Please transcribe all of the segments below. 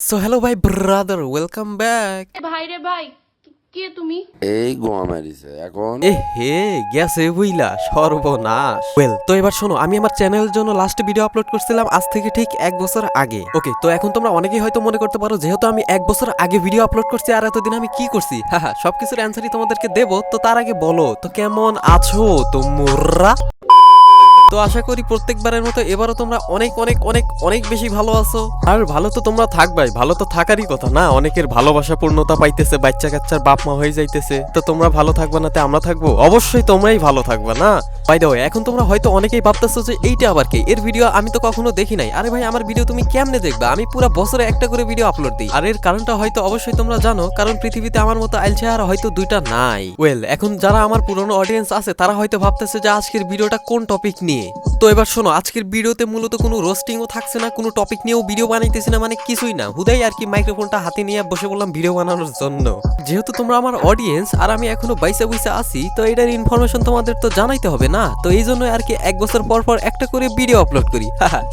So hello ভাই brother welcome back এ ভাই রে ভাই কি- কে তুমি? এই গোয়া মারিছে এখন? এ হে গেছে বুইলা সর্বনাশ। ওয়েল তো এবার শোনো আমি আমার চ্যানেলের জন্য লাস্ট ভিডিও আপলোড করছিলাম আজ থেকে ঠিক এক বছর আগে। ওকে তো এখন তোমরা অনেকেই হয়তো মনে করতে পারো যেহেতু আমি এক বছর আগে ভিডিও আপলোড করছি আর এতদিন আমি কি করছি? হ্যাঁ হ্যাঁ সবকিছুর অ্যান্সারই তোমাদেরকে দেবো তো তার আগে বলো তো কেমন আছো তোমরা? তো আশা করি প্রত্যেকবারের মতো এবারও তোমরা অনেক অনেক অনেক অনেক বেশি ভালো আছো। আর ভালো তো তোমরা থাকবাই, ভালো তো থাকারই কথা না? অনেকের ভালোবাসা পূর্ণতা পাইতেছে বাচ্চা কাচ্চার বাপ মা হয়ে যাইতেছে। তো তোমরা ভালো থাকবা না তে আমরা থাকব? অবশ্যই তোমরাই ভালো থাকবা না? বাই এখন তোমরা হয়তো অনেকেই ভাবতেছো যে এইটা আবার এর ভিডিও আমি তো কখনো দেখি নাই। আরে ভাই, আমার ভিডিও তুমি কেমনে দেখবা? আমি পুরো বছরে একটা করে ভিডিও আপলোড দিই। আর এর কারণটা হয়তো অবশ্যই তোমরা জানো, কারণ পৃথিবীতে আমার মতো হয়তো দুইটা নাই। ওয়েল এখন যারা আমার পুরনো অডিয়েন্স আছে, তারা হয়তো ভাবতেছে যে আজকের ভিডিওটা কোন টপিক নিয়ে? তো এবার শোনো, আজকের ভিডিওতে মূলত কোনো রোস্টিংও থাকছে না, কোনো টপিক নিয়েও ভিডিও বানাইতেছি না মানে কিছুই না। হুদাই আর কি মাইক্রোফোনটা হাতে নিয়ে বসে বললাম ভিডিও বানানোর জন্য। যেহেতু তোমরা আমার অডিয়েন্স আর আমি এখনও বাইসা বইসা আছি, তো এটার ইনফরমেশন তোমাদের তো জানাইতে হবে না। তো এই জন্য আর কি এক বছর পর পর একটা করে ভিডিও আপলোড করি।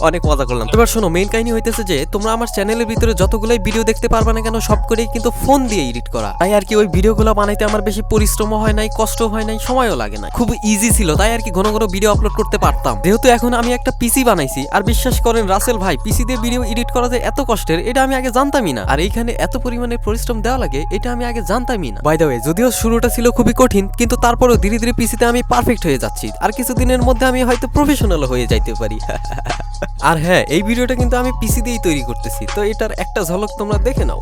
অনেক মজা করলাম। এবার শোনো মেইন কাহিনী হইতেছে যে, তোমরা আমার চ্যানেলের ভিতরে যতগুলাই ভিডিও দেখতে পারবে না কেন, সব করেই কিন্তু ফোন দিয়ে এডিট করা। তাই আর কি ওই ভিডিওগুলো বানাইতে আমার বেশি পরিশ্রম হয় নাই কষ্ট হয় নাই, সময়ও লাগে না খুব ইজি ছিল, তাই আর কি ঘন ঘন ভিডিও আপলোড করতে পারতাম। যেহেতু এখন আমি একটা পিসি বানাইছি, আর বিশ্বাস করেন রাসেল ভাই পিসি দিয়ে ভিডিও এডিট করা যে এত কষ্টের, এটা আমি আগে জানতামই না। আর এইখানে এত পরিমাণে পরিশ্রম দেওয়া লাগে, এটা আমি আগে জানতামই না। বাই দ্য যদিও শুরুটা ছিল খুবই কঠিন, কিন্তু তারপরেও ধীরে ধীরে পিসিতে আমি পারফেক্ট হয়ে যাচ্ছি। আর কিছুদিনের মধ্যে আমি হয়তো প্রফেশনাল হয়ে যাইতে পারি। আর হ্যাঁ এই ভিডিওটা কিন্তু আমি পিসি দিয়েই তৈরি করতেছি, তো এটার একটা ঝলক তোমরা দেখে নাও।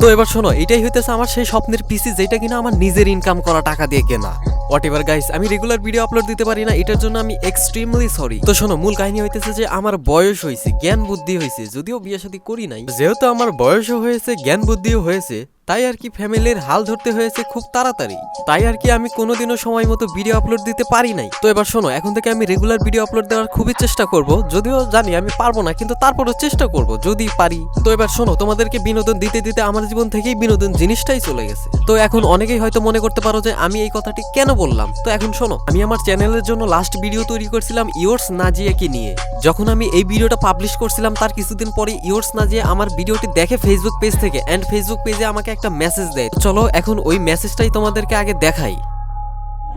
তো এবার শোনো, এটাই হইতেছে আমার সেই স্বপ্নের পিসি যেটা কিনা আমার নিজের ইনকাম করা টাকা দিয়ে কেনা। হোয়াট এভার গাইস আমি রেগুলার ভিডিও আপলোড দিতে পারি না, এটার জন্য আমি এক্সট্রিমলি সরি তো শোনো, মূল কাহিনী হইতেছে যে আমার বয়স হয়েছে জ্ঞান বুদ্ধি হয়েছে যদিও বিয়ে শাদী করি নাই। যেহেতু আমার বয়সও হয়েছে, জ্ঞান বুদ্ধিও হয়েছে তাই আর কি ফ্যামিলির হাল ধরতে হয়েছে খুব তাড়াতাড়ি। তাই আর কি আমি কোনোদিনও সময় মতো ভিডিও আপলোড দিতে পারি নাই। তো এবার শোনো, এখন থেকে আমি রেগুলার ভিডিও আপলোড দেওয়ার খুবই চেষ্টা করব। যদিও জানি আমি পারব না, কিন্তু তারপরও চেষ্টা করব, যদি পারি। তো এবার শোনো, তোমাদেরকে বিনোদন দিতে দিতে আমার জীবন থেকেই বিনোদন জিনিসটাই চলে গেছে। তো এখন অনেকেই হয়তো মনে করতে পারো যে আমি এই কথাটি কেন বললাম? তো এখন শোনো, আমি আমার চ্যানেলের জন্য লাস্ট ভিডিও তৈরি করছিলাম ইয়োর্স নাজিয়াকে নিয়ে। যখন আমি এই ভিডিওটা পাবলিশ করছিলাম, তার কিছুদিন পরে ইয়োর্স নাজিয়া আমার ভিডিওটি দেখে ফেসবুক পেজ থেকে অ্যান্ড ফেসবুক পেজে আমাকে একটা মেসেজ দেয়। চলো, এখন ওই মেসেজটাই তোমাদেরকে আগে দেখাই।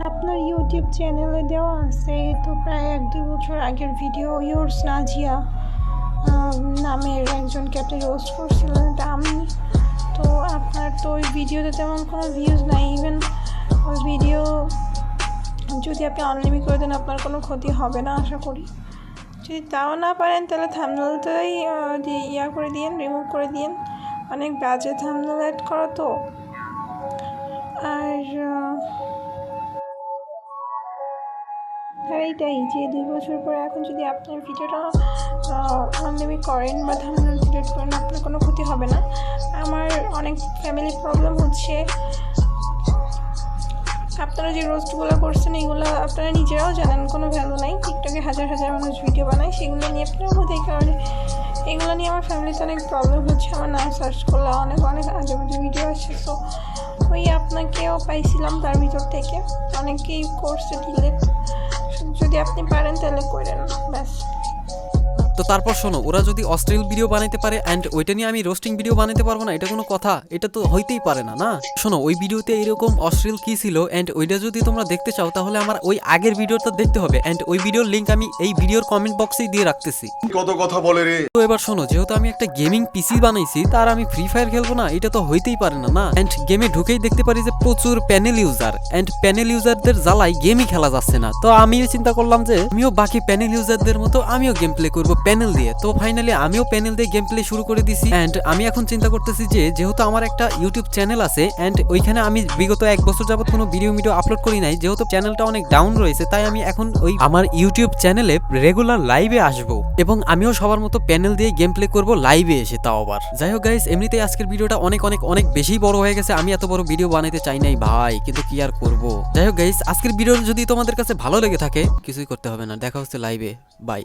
আপনার ইউটিউব চ্যানেলে দেওয়া আছে, তো প্রায় এক দুই বছর আগের ভিডিও ইয়োর্স নাজিয়া নামের একজনকে আপনি রোস্ট করছিলেন, তা আমি, তো আপনার তো ওই ভিডিওতে তেমন কোনো ভিউজ নাই ইভেন ওই ভিডিও যদি আপনি অনলিমিট করে দেন, আপনার কোনো ক্ষতি হবে না, আশা করি। যদি তাও না পারেন, তাহলে থামনালটাই ইয়া করে দিয়েন রিমুভ করে দিয়েন। অনেক বাজে থামনাল অ্যাড করা তো। আর এইটাই যে দুই বছর পরে এখন যদি আপনার ভিডিওটা অনলিমিট করেন বা থামনেল ডিলিট করেন, আপনার কোনো ক্ষতি হবে না। আমার অনেক ফ্যামিলি প্রবলেম হচ্ছে। আপনারা যে রোস্টগুলো করছেন, এগুলো আপনারা নিজেরাও জানেন, কোনো ভ্যালু নাই। টিকটকে হাজার হাজার মানুষ ভিডিও বানায়, সেগুলো নিয়ে আপনারা বোধ কারণে এগুলো নিয়ে আমার ফ্যামিলিতে অনেক প্রবলেম হচ্ছে। আমার নাম সার্চ করলে অনেক অনেক আজে বাজে ভিডিও আসছে তো ওই আপনাকেও পাইছিলাম তার ভিতর থেকে। অনেকেই করছে ডিলেট যদি আপনি পারেন তাহলে করেন। ব্যাস। তো তারপর শোনো ওরা যদি অস্ট্রেল ভিডিও বানাইতে পারে অ্যান্ড ওইটা নিয়ে আমি রোস্টিং ভিডিও বানাইতে পারব না এটা কোনো কথা এটা তো হইতেই পারে না না? শোনো ওই ভিডিওতে এরকম অশ্লীল কি ছিল অ্যান্ড ওইটা যদি তোমরা দেখতে চাও তাহলে আমার ওই আগের ভিডিওটা দেখতে হবে অ্যান্ড ওই ভিডিওর লিঙ্ক আমি এই ভিডিওর কমেন্ট বক্সেই দিয়ে রাখতেছি। কত কথা বলে রে। তো এবার শোনো যেহেতু আমি একটা গেমিং পিসি বানাইছি তার আমি ফ্রি ফায়ার খেলব না এটা তো হইতেই পারে না না? এন্ড গেমে ঢুকেই দেখতে পারি যে প্রচুর প্যানেল ইউজার এন্ড প্যানেল ইউজারদের জ্বালায় গেমই খেলা যাচ্ছে না। তো আমিও চিন্তা করলাম যে আমিও বাকি প্যানেল ইউজারদের মতো আমিও গেম প্লে করব প্যানেল দিয়ে। তো ফাইনালি আমিও প্যানেল দিয়ে গেম প্লে শুরু করে দিছি। অ্যান্ড আমি এখন চিন্তা করতেছি যে, যেহেতু আমার একটা ইউটিউব চ্যানেল আছে এন্ড ওইখানে আমি বিগত এক বছর যাবত কোনো ভিডিও ভিডিও আপলোড করি নাই, যেহেতু চ্যানেলটা অনেক ডাউন রয়েছে, তাই আমি এখন ওই আমার ইউটিউব চ্যানেলে রেগুলার লাইভে আসব। এবং আমিও সবার মতো প্যানেল দিয়ে গেম প্লে করব লাইভে এসে তাও আবার। যাই হোক গাইস এমনিতেই আজকের ভিডিওটা অনেক অনেক অনেক বেশি বড় হয়ে গেছে। আমি এত বড় ভিডিও বানাইতে চাই নাই ভাই, কিন্তু কি আর করব? যাই হোক গাইস আজকের ভিডিও যদি তোমাদের কাছে ভালো লেগে থাকে, কিছুই করতে হবে না। দেখা হচ্ছে লাইভে বাই